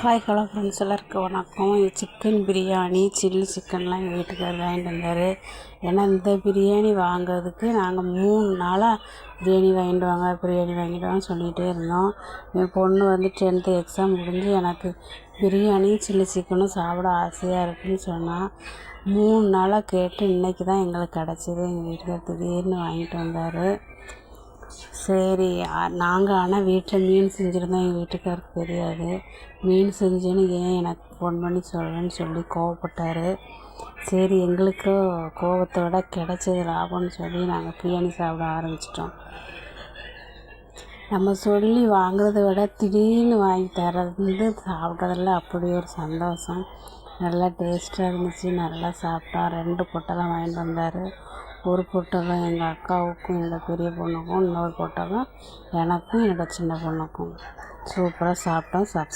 Hi hello friends எல்லாருக்கும் வணக்கம் chicken biryani chilli சிக்கன்லாம் எங்கள் வீட்டுக்காரர் வாங்கிட்டு வந்தார். ஏன்னா இந்த பிரியாணி வாங்குறதுக்கு நாங்கள் மூணு நாளாக பிரியாணி வாங்கிட்டு வாங்க பிரியாணி வாங்கிட்டு வாங்க சொல்லிகிட்டே இருந்தோம். என் பொண்ணு வந்து டென்த்து எக்ஸாம் முடிஞ்சு எனக்கு பிரியாணி சில்லி சிக்கனும் சாப்பிட ஆசையாக இருக்குன்னு சொன்னால் மூணு நாளாக கேட்டு இன்றைக்கி தான் எங்களுக்கு கிடச்சிது. எங்கள் வீட்டுக்காரர் திடீர்னு வாங்கிட்டு வந்தார். சரி நாங்கள் ஆனால் வீட்டில் மீன் செஞ்சுருந்தோம். எங்கள் வீட்டுக்காருக்கு தெரியாது. மீன் செஞ்சேன்னு ஏன் எனக்கு ஃபோன் பண்ணி சொல்கிறேன்னு சொல்லி கோவப்பட்டார். சரி எங்களுக்கு கோவத்தோட கிடைச்சது லாபம்னு சொல்லி நாங்கள் பிரியாணி சாப்பிட ஆரம்பிச்சிட்டோம். நம்ம சொல்லி வாங்குறத விட திடீர்னு வாங்கி தர்றது சாப்பிட்றதுல அப்படி ஒரு சந்தோஷம். நல்லா டேஸ்ட்டாக இருந்துச்சு. நல்லா சாப்பிட்டோம். ரெண்டு பொட்டலம் வாங்கிட்டு வந்தார். ஒரு பொட்டலம் எங்கள் அக்காவுக்கும் என்னோடய பெரிய பொண்ணுக்கும் இன்னொரு பொட்டலம் எனக்கும் என்னோடய சின்ன பொண்ணுக்கும். சூப்பராக சாப்பிட்டோம் சாப்